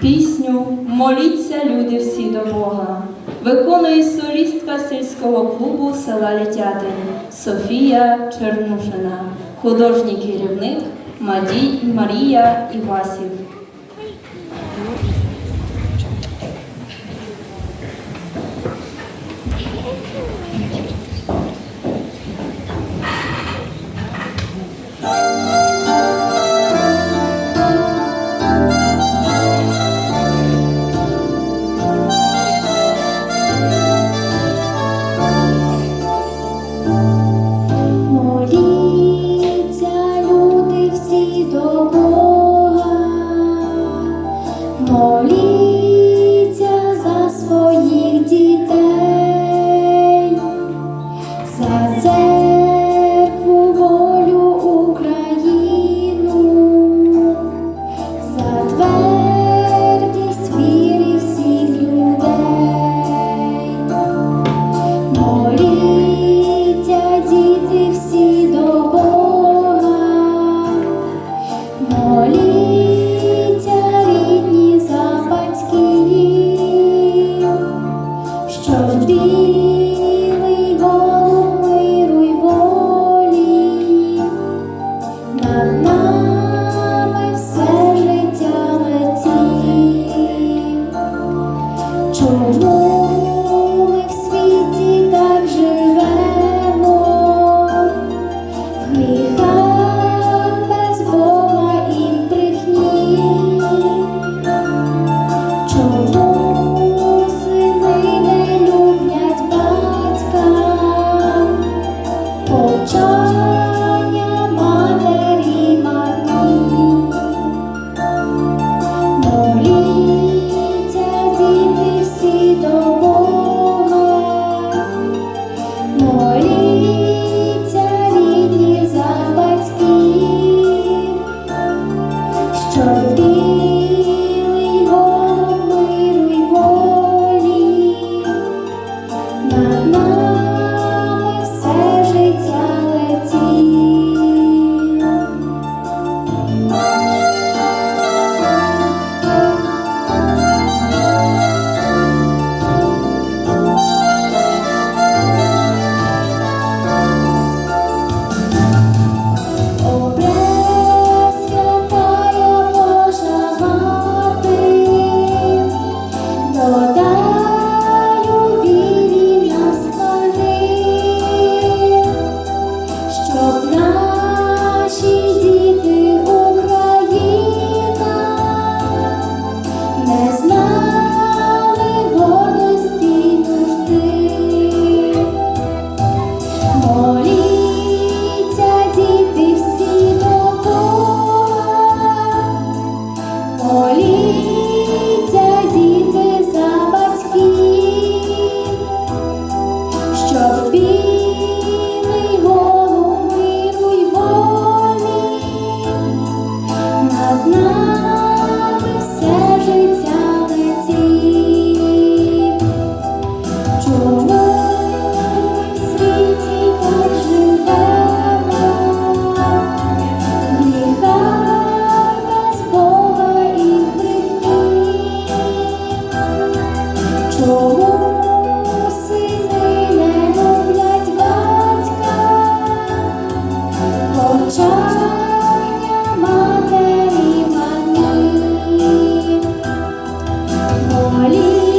Пісню Моліться люди всі до Бога виконує солістка сільського клубу села Летятин Софія Чернушина, художній керівник Мадій Марія Івасів. Люди всі до Бога, моліться. 茉莉